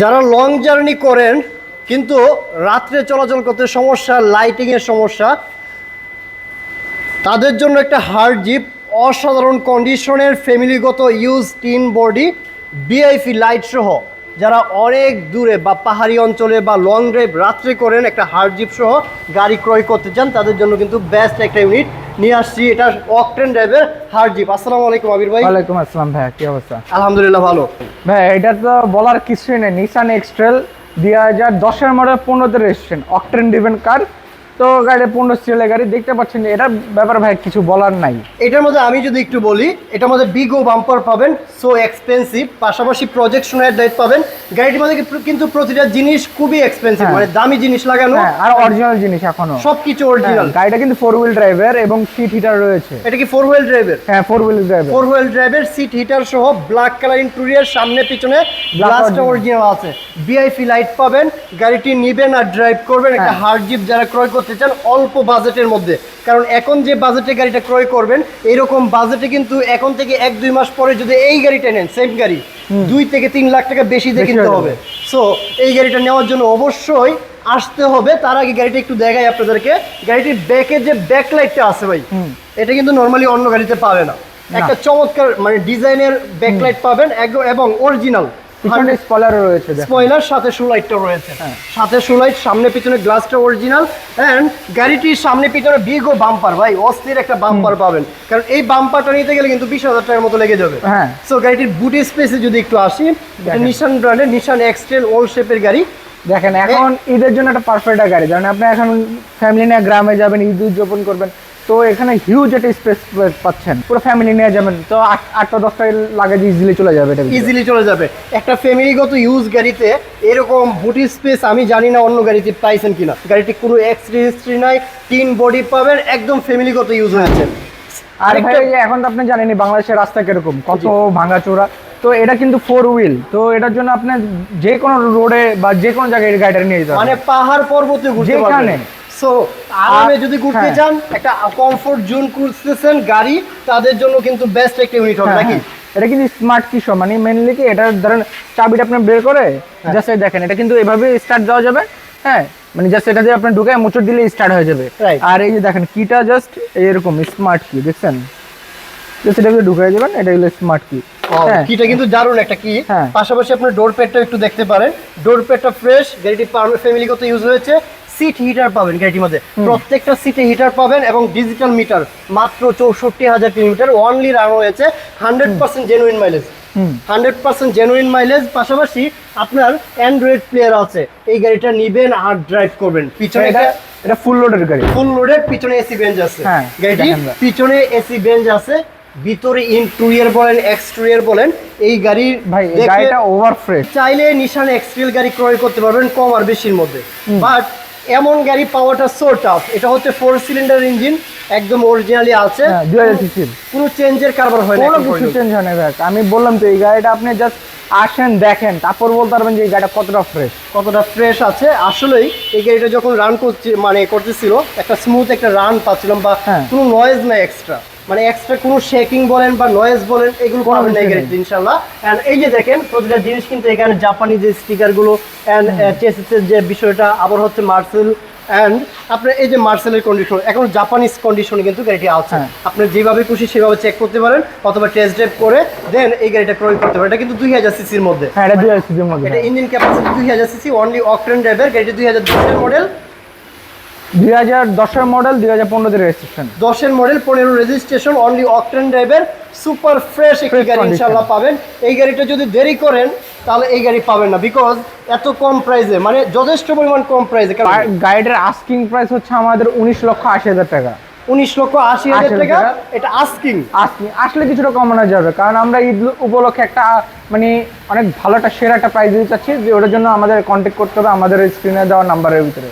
যারা long journey করেন কিন্তু রাত্রে চলাচল করতে সমস্যা লাইটিংয়ের সমস্যা তাদের জন্য একটা হার্ড জিপ অসাধারণ কন্ডিশনের ফ্যামিলিগত use tin body VIP light সহ। যারা অনেক দূরে বা পাহাড়ি অঞ্চলে বা লং ড্রাইভ রাত্রে করেন একটা হার্ড জিপ সহ গাড়ি ক্রয় করতে চান তাদের জন্য কিন্তু বেস্ট একটা ইউনিট নিয়ে আসছি। এটা অকটেন ড্রাইভের হার্ড জিপ আসসালামু আলাইকুম আবির ভাই। ওয়ালাইকুম আসসালাম ভাইয়া কি অবস্থা? আলহামদুলিল্লাহ ভালো। ভাই, এটা তো বলার কিছুই নেই। নিসান এক্সট্রেল দুই হাজার দশের মডেল পনেরোতে রেজিস্ট্রেশন অকট্রেন ডিভেন কার তো গাড়ি পনেরো সিলের গাড়ি দেখতে পাচ্ছেন এটার ব্যাপারে ভাই কিছু বলার নাই। এটার মধ্যে আমি যদি একটু বলি এটার মধ্যে বিগ বাম্পার পাবেন সো এক্সপেন্সিভ পাশাপাশি প্রজেকশন হেডলাইট পাবেন। গাড়িটির মধ্যে কিন্তু প্রতিটা জিনিস খুবই এক্সপেন্সিভ হ্যাঁ। মানে দামি জিনিস লাগানো। হ্যাঁ আর অরিজিনাল জিনিস এখনও। সবকিছু হ্যাঁ, অরিজিনাল গাড়িটা কিন্তু ফোর হুইল ড্রাইভের এবং সিট হিটার রয়েছে। এটা কি ফোর হুইল ড্রাইভের হ্যাঁ ফোর হুইল ড্রাইভের ফোর হুইল ড্রাইভের সিট হিটার সহ ব্ল্যাক কালার ইন্টেরিয়র সামনে পিছনে গ্লাসটা original। অরিজিনাল আছে। ভিআইপি লাইট পাবেন গাড়িটি নিবেন আর ড্রাইভ করবেন। একটা হ্যাঁ। হার্ড জিপ যারা ক্রয় করতে চান অল্প বাজেটের মধ্যে। কারণ এখন যে বাজেটে গাড়িটা ক্রয় করবেন এরকম বাজেটে কিন্তু এখন থেকে এক দুই মাস পরে যদি এই গাড়িটা নেন সেম গাড়ি দুই থেকে তিন লাখ টাকা বেশি দিয়ে কিনতে হবে। সো এই গাড়িটা নেওয়ার জন্য অবশ্যই আসতে হবে। তার আগে গাড়িটা একটু দেখাই আপনাদেরকে। গাড়িটির ব্যাকে যে ব্যাক লাইটটা আছে ভাই এটা কিন্তু নর্মালি অন্য গাড়িতে পাবে না। একটা চমৎকার মানে ডিজাইনের ব্যাকলাইট পাবেন একদম- এবং অরিজিনাল পিছনে রয়েছে স্পয়লার সাথে সুলাইটটা রয়েছে। সাথে সুলাইট সামনে পিছনে গ্লাসটা অরিজিনাল এন্ড গাড়িটির সামনে পিছনে বিগ ও বাম্পার ভাই অস্থির একটা বাম্পার পাবেন। কারণ এই বাম্পারটা নিতে গেলে কিন্তু বিশ হাজার টাকার মতো লেগে যাবে। হ্যাঁ। সো গাড়িটির বুটি স্পেসে যদি একটু আসি। নিশান ব্র্যান্ডের নিশান এক্সটেল ওল্ড শেপের গাড়ি। দেখেন এখন ঈদের জন্য একটা পারফেক্ট গাড়ি। কারণ আপনি এখন ফ্যামিলি নিয়ে গ্রামে যাবেন ঈদ উদযাপন করবেন। তো এখানে হিউজ একটা স্পেস পাচ্ছেন। পুরো ফ্যামিলি নিয়ে যাবেন। তো আটটা দশটা লাগেজ ইজিলি চলে যাবে এটা ইজিলি চলে যাবে। একটা ফ্যামিলিগত ইউজ গাড়িতে এরকম বুটি স্পেস আমি জানি না অন্য গাড়িতে পাইছেন কিনা। গাড়িটি কোনো এক্সট্রি হিস্ট্রি নাই তিন বডি পাবেন একদম ফ্যামিলিগত ইউজ হয়েছে আর এখন তো আপনি জানেনই বাংলাদেশের রাস্তা কীরকম? কত ভাঙাচোরা। তো এটা কিন্তু ফোর হুইল তো এটার জন্য আপনি যে কোনো রোডে বা যে কোনো জায়গায় গাড়িটা নিয়ে যেতে মানে পাহাড় পর্বতে যেখানে। সো আরামে যদি ঘুরতে হ্যাঁ। চান একটা কমফোর্ট জোন খুঁজতেছেন গাড়ি তাদের জন্য কিন্তু বেস্ট একটা ইউনিট হবে হ্যাঁ, নাকি? হ্যাঁ। এটা কিন্তু স্মার্ট কিশো মানে মেনলি কি ধরেন চাবিটা আপনি বের করে হ্যাঁ। জাস্ট দেখেন এটা কিন্তু এভাবে স্টার্ট দেওয়া যাবে হ্যাঁ। মানে জাস্ট এটা দিয়ে আপনি ঢুকে দিলে স্টার্ট হয়ে যাবে। আর এই যে দেখেন কিটা জাস্ট এরকম স্মার্ট কি দেখছেন? জাস্ট এটা ঢুকে যাবেন এটা হলো স্মার্ট কি হ্যাঁ। কিটা কিন্তু দারুণ একটা কি হ্যাঁ। পাশাপাশি আপনি ডোর প্যাডটা একটু দেখতে পারেন। ডোর প্যাডটা ফ্রেশ গাড়িটি ফ্যামিলিগত ইউজ হয়েছে। সিট হিটার পাবেন গাড়িটির মধ্যে। প্রত্যেকটা সিটে হিটার পাবেন এবং ডিজিটাল মিটার মাত্র চৌষট্টি হাজার কিলোমিটার অনলি রান হয়েছে hundred percent genuine mileage hundred percent genuine mileage পাশাপাশি আপনার অ্যান্ড্রয়েড প্লেয়ার আছে। এই গাড়িটা নিবেন আর ড্রাইভ করবেন। পিছনে এটা ফুল লোডের গাড়ি। ফুল লোডের পিছনে এসি বেঞ্চ আছে। হ্যাঁ, গাড়িটি পিছনে এসি বেঞ্চ আছে। ভিতরে ইন্টেরিয়র বলেন এক্সটেরিয়র বলেন এই গাড়ির ভাই গাড়িটা ওভার ফ্রেশ চাইলে নিশান এক্সট্রিল গাড়ি ক্রয় করতে পারবেন কম আর বেশির মধ্যে। বাট এমন গাড়ি পাওয়াটা সো টাফ এটা হচ্ছে ফোর সিলিন্ডার ইঞ্জিন একদম অরিজিনালি আছে। হ্যাঁ দুই হাজার সিসির কোনো চেঞ্জের কারবার হয় না কোনো কিছু চেঞ্জ হয় না ভাই। আমি বললাম তো এই গাড়িটা আপনি জাস্ট আসেন দেখেন। তারপর বলতে পারবেন যে এই গাড়িটা কতটা ফ্রেশ কতটা ফ্রেশ আছে। আসলেই এই গাড়িটা যখন রান করছে মানে করতেছিল একটা স্মুথ একটা রান পাচ্ছিলাম বা হ্যাঁ। কোনো নয়েজ নাই এক্সট্রা মানে এক্সট্রা কোনো শেকিং বলেন বা নয়েজ বলেন এগুলো কোনো পাবেন না গাড়িতে ইনশাল্লাহ অ্যান্ড এই যে দেখেন প্রতিটা জিনিস কিন্তু এখানে জাপানি যে স্টিকারগুলো অ্যান্ড চেসিসের যে বিষয়টা আবার হচ্ছে মার্সেল অ্যান্ড আপনার এই যে মার্সেলের কন্ডিশন এখন জাপানিজ কন্ডিশনে কিন্তু গাড়িটি আছে। হ্যাঁ। আপনি যেভাবে খুশি সেভাবে চেক করতে পারেন অথবা টেস্ট ড্রাইভ করে দেন এই গাড়িটা ক্রয় করতে পারেন। এটা কিন্তু দুই হাজার সিসির মধ্যে। হ্যাঁ এটা দুই হাজার সিসির মধ্যে এটা ইঞ্জিন ক্যাপাসিটি দুই হাজার সিসি অনলি অকটেন ড্রাইভার গাড়িটি দুই হাজার দশের মডেল দুই হাজার দশের মডেল দুই হাজার পনেরোতে রেজিস্ট্রেশন দশের মডেল পনেরো registration only octane driver super fresh একটি গাড়ি ইনশাল্লাহ পাবেন। এই গাড়িটা যদি দেরি করেন তাহলে এই গাড়ি পাবেন না বিকজ এত কম প্রাইসে মানে যথেষ্ট পরিমাণ কম প্রাইসে গাড়িটার আস্কিং প্রাইস হচ্ছে আমাদের উনিশ লক্ষ আশি হাজার টাকা। উনিশ লক্ষ আশি হাজার টাকা। এটা আস্কিং আসলে আসলে কিছুটা কমানো যাবে কারণ আমরা ঈদ উপলক্ষে একটা মানে অনেক ভালো একটা সেরা একটা প্রাইস দিতে চাচ্ছি যে ওটার জন্য আমাদের কন্ট্যাক্ট করতে হবে আমাদের স্ক্রিনে দেওয়া নাম্বারের ভিতরে।